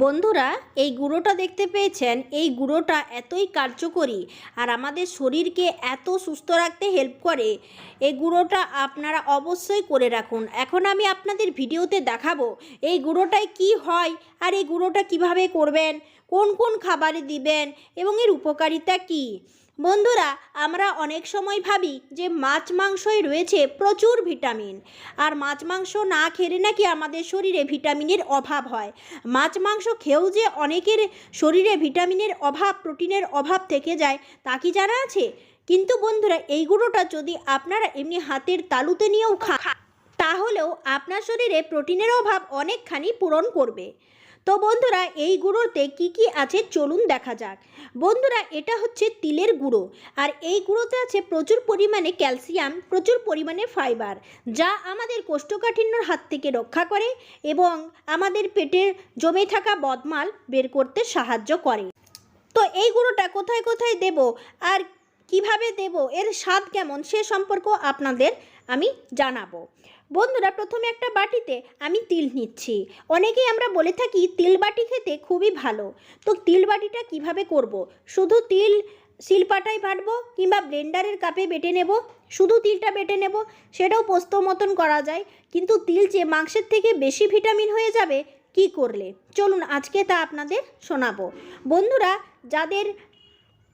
বন্ধুরা, এই গুঁড়োটা দেখতে পেয়েছেন? এই গুঁড়োটা এতই কার্যকরী আর আমাদের শরীরকে এত সুস্থ রাখতে হেল্প করে। এই গুঁড়োটা আপনারা অবশ্যই করে রাখুন। এখন আমি আপনাদের ভিডিওতে দেখাবো, এই গুঁড়োটায় কি হয় আর এই গুঁড়োটা কীভাবে করবেন, কোন কোন খাবারে দিবেন এবং এর উপকারিতা কী? বন্ধুরা, আমরা অনেক সময় ভাবি যে মাছ মাংসই রয়েছে প্রচুর ভিটামিন। আর মাছ মাংস না খেলে নাকি আমাদের শরীরে ভিটামিনের অভাব হয়। মাছ মাংস খেয়েও যে অনেকের শরীরে ভিটামিনের অভাব, প্রোটিনের অভাব থেকে যায়, তা কি জানা আছে? কিন্তু বন্ধুরা, এই গুঁড়োটা যদি আপনারা এমনি হাতের তালুতে নিয়েও খা, তাহলেও আপনার শরীরে প্রোটিনের অভাব অনেকখানি পূরণ করবে। তো বন্ধুরা, এই গুঁড়োতে কি কি আছে চলুন দেখা যাক। বন্ধুরা, এটা হচ্ছে তিলের গুঁড়ো, আর এই গুঁড়োতে আছে প্রচুর পরিমাণে ক্যালসিয়াম, প্রচুর পরিমাণে ফাইবার, যা আমাদের কোষ্ঠকাঠিন্যর হাত থেকে রক্ষা করে এবং আমাদের পেটের জমে থাকা বদমাল বের করতে সাহায্য করে। তো এই গুঁড়োটা কোথায় কোথায় দেব আর কীভাবে দেব, এর স্বাদ কেমন, সে সম্পর্ক আপনাদের আমি জানাব। বন্ধুরা, প্রথমে একটা বাটিতে আমি তিল নিচ্ছি। অনেকেই আমরা বলে থাকি তিল বাটি খেতে খুবই ভালো। তো তিল বাটিটা কীভাবে করব। শুধু তিল শিলপাটায় বাটবো কিংবা ব্লেন্ডারের কাপে বেটে নেব? শুধু তিলটা বেটে নেব, সেটাও পোস্ত মতন করা যায়। কিন্তু তিল যে মাংসের থেকে বেশি ভিটামিন হয়ে যাবে, কি করলে? চলুন আজকে তা আপনাদের শোনাবো। বন্ধুরা, যাদের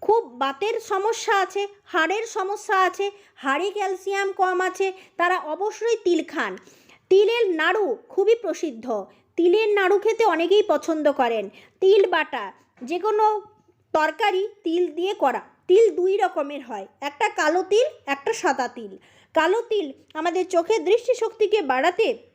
খুব বাতের সমস্যা আছে, হাড়ের সমস্যা আছে, হাড়ে ক্যালসিয়াম কম আছে, তারা অবশ্যই তিল খান। তিলের নাড়ু খুবই প্রসিদ্ধ। তিলের নাড়ু খেতে অনেকেই পছন্দ করেন। তিল বাটা যে কোনো তরকারি তিল দিয়ে করা। তিল দুই রকমের হয়, একটা কালো তিল, একটা সাদা তিল। কালো তিল আমাদের চোখের দৃষ্টিশক্তিকে বাড়াতে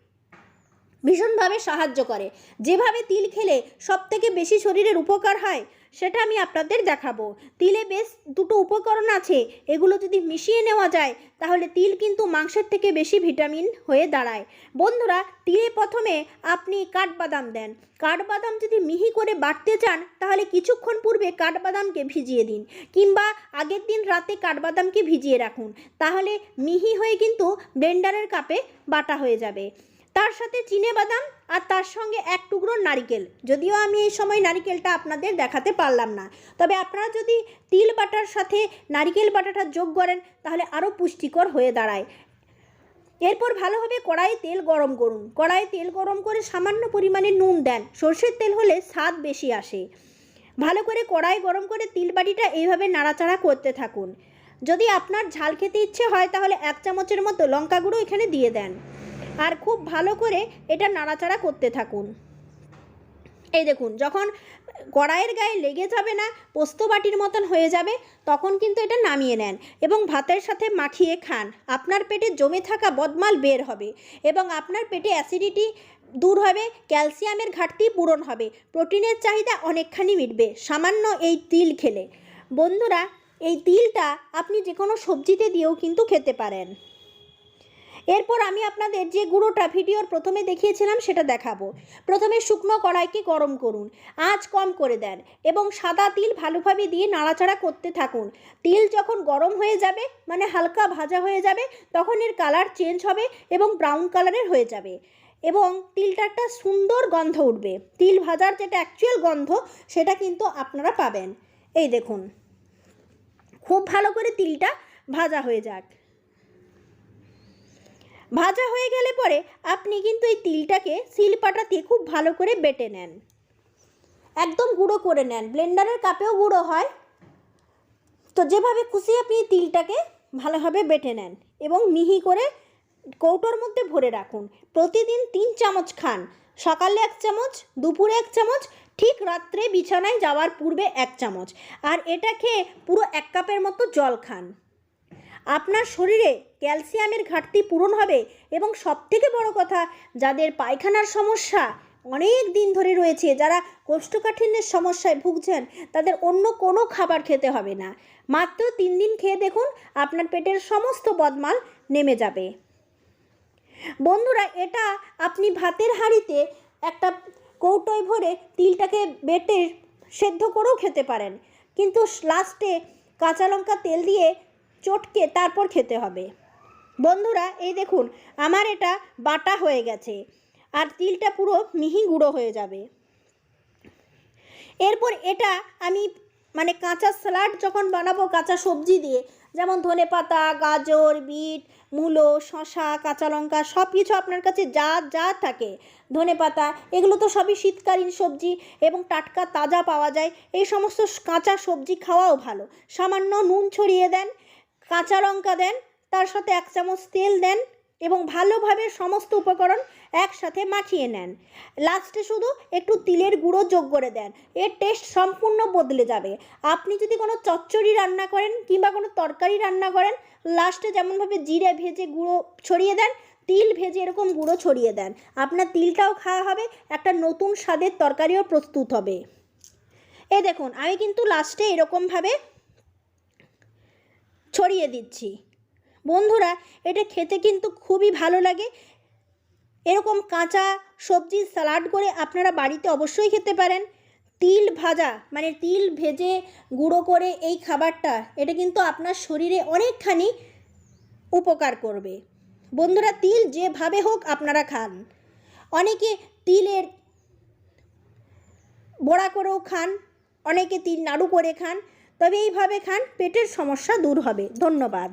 ভীষণভাবে সাহায্য করে। যেভাবে তিল খেলে সব থেকে বেশি শরীরের উপকার হয়, সেটা আমি আপনাদের দেখাবো। তিলে বেশ দুটো উপকরণ আছে, এগুলো যদি মিশিয়ে নেওয়া যায়, তাহলে তিল কিন্তু মাংসের থেকে বেশি ভিটামিন হয়ে দাঁড়ায়। বন্ধুরা, তিলে প্রথমে আপনি কাঠবাদাম দেন। কাঠবাদাম যদি মিহি করে বাটতে চান, তাহলে কিছুক্ষণ পূর্বে কাঠবাদামকে ভিজিয়ে দিন, কিংবা আগের দিন রাতে কাঠবাদামকে ভিজিয়ে রাখুন। তাহলে মিহি হয়ে কিন্তু ব্লেন্ডারের কাপে বাটা হয়ে যাবে। তার সাথে চিনে বাদাম আর তার সঙ্গে এক টুকরো নারিকেল। যদিও আমি এই সময় নারিকেলটা আপনাদের দেখাতে পারলাম না। তবে আপনারা যদি তিল বাটার সাথে নারিকেল বাটাটা যোগ করেন, তাহলে আরও পুষ্টিকর হয়ে দাঁড়ায়। এরপর ভালোভাবে কড়াইয়ে তেল গরম করুন। কড়াইয়ে তেল গরম করে সামান্য পরিমাণে নুন দেন। সর্ষের তেল হলে স্বাদ বেশি আসে। ভালো করে কড়াই গরম করে তিল বাটিটা এইভাবে নাড়াচাড়া করতে থাকুন। যদি আপনার ঝাল খেতে ইচ্ছে হয়, তাহলে এক চামচের মতো লঙ্কা গুঁড়ো এখানে দিয়ে দেন। আর খুব ভালো করে এটা নাড়াচাড়া করতে থাকুন। এই দেখুন, যখন কড়াইয়ের গায়ে লেগে যাবে না, পোস্ত বাটির মতন হয়ে যাবে, তখন কিন্তু এটা নামিয়ে নেন এবং ভাতের সাথে মাখিয়ে খান। আপনার পেটে জমে থাকা বদমাল বের হবে এবং আপনার পেটে অ্যাসিডিটি দূর হবে, ক্যালসিয়ামের ঘাটতি পূরণ হবে, প্রোটিনের চাহিদা অনেকখানি মিটবে। সামান্য এই তিল খেলে। বন্ধুরা, এই তিলটা আপনি যে কোনো সবজিতে দিয়েও কিন্তু খেতে পারেন। এরপর আমি আপনাদের যে গুঁড়োটা ভিডিওর প্রথমে দেখিয়েছিলাম সেটা দেখাবো। প্রথমে শুকনো কড়াইকে গরম করুন। আঁচ কম করে দেন এবং সাদা তিল ভালোভাবে দিয়ে নাড়াচাড়া করতে থাকুন। তিল যখন গরম হয়ে যাবে মানে হালকা ভাজা হয়ে যাবে, তখন এর কালার চেঞ্জ হবে এবং ব্রাউন কালারের হয়ে যাবে এবং তিলটা একটা সুন্দর গন্ধ উঠবে। তিল ভাজার যেটা অ্যাকচুয়াল গন্ধ, সেটা কিন্তু আপনারা পাবেন। এই দেখুন, খুব ভালো করে তিলটা ভাজা হয়ে যাক। ভাজা হয়ে গেলে পরে আপনি কিন্তু এই তিলটাকে শিলপাটাতে খুব ভালো করে বেটে নেন। একদম গুঁড়ো করে নেন। ব্লেন্ডারের কাপেও গুঁড়ো হয়। তো যেভাবে খুশি আপনি তিলটাকে ভালোভাবে বেটে নেন এবং মিহি করে কৌটোর মধ্যে ভরে রাখুন। প্রতিদিন তিন চামচ খান। সকালে এক চামচ, দুপুরে এক চামচ, ঠিক রাত্রে বিছানায় যাওয়ার পূর্বে এক চামচ। আর এটা খেয়ে পুরো এক কাপের মতো জল খান। আপনার শরীরে ক্যালসিয়ামের ঘাটতি পূরণ হবে এবং সবথেকে বড় কথা, যাদের পায়খানার সমস্যা অনেক দিন ধরে রয়েছে, যারা কোষ্ঠকাঠিন্যের সমস্যায় ভুগছেন, তাদের অন্য কোনো খাবার খেতে হবে না। মাত্র তিন দিন খেয়ে দেখুন, আপনার পেটের সমস্ত বদমাল নেমে যাবে। বন্ধুরা, এটা আপনি ভাতের হাঁড়িতে একটা কৌটোয় ভরে তিলটাকে বেটে সেদ্ধ করেও খেতে পারেন। কিন্তু লাস্টে কাঁচা লঙ্কা তেল দিয়ে চটকে তারপর খেতে হবে। বন্ধুরা, এই দেখুন, আমার এটা বাটা হয়ে গেছে আর তিলটা পুরো মিহি গুঁড়ো হয়ে যাবে। এরপর এটা আমি মানে কাঁচা স্যালাড যখন বানাবো, কাঁচা সবজি দিয়ে, যেমন ধনে পাতা, গাজর, বিট, মূলো শশা কাঁচা লঙ্কা সব কিছু আপনার কাছে যা যা থাকে, ধনে পাতা, এগুলো তো সবই শীতকালীন সবজি এবং টাটকা তাজা পাওয়া যায়। এই সমস্ত কাঁচা সবজি খাওয়াও ভালো। সামান্য নুন ছড়িয়ে দেন কাঁচা লঙ্কা দেন, তার সাথে এক চামচ তেল দেন এবং ভালোভাবে সমস্ত উপকরণ একসাথে মাখিয়ে নেন। লাস্টে শুধু একটু তিলের গুঁড়ো যোগ করে দেন। এর টেস্ট সম্পূর্ণ বদলে যাবে। আপনি যদি কোনো চচ্চড়ি রান্না করেন কিংবা কোনো তরকারি রান্না করেন লাস্টে যেমনভাবে জিরে ভেজে গুঁড়ো ছড়িয়ে দেন, তিল ভেজে এরকম গুঁড়ো ছড়িয়ে দেন। আপনার তিলটাও খাওয়া হবে, একটা নতুন স্বাদের তরকারিও প্রস্তুত হবে। এ দেখুন, আমি কিন্তু লাস্টে এরকমভাবে ছড়িয়ে দিচ্ছি। বন্ধুরা, এটা খেতে কিন্তু খুবই ভালো লাগে। এরকম কাঁচা সবজি স্যালাড করে আপনারা বাড়িতে অবশ্যই খেতে পারেন। তিল ভাজা মানে তিল ভেজে গুঁড়ো করে এই খাবারটা, এটা কিন্তু আপনার শরীরে অনেকখানি উপকার করবে। বন্ধুরা, তিল যেভাবে হোক আপনারা খান। অনেকে তিলের বড়া করেও খান, অনেকে তিল নাড়ু করে খান। তবে এইভাবে খান পেটের সমস্যা দূর হবে। ধন্যবাদ।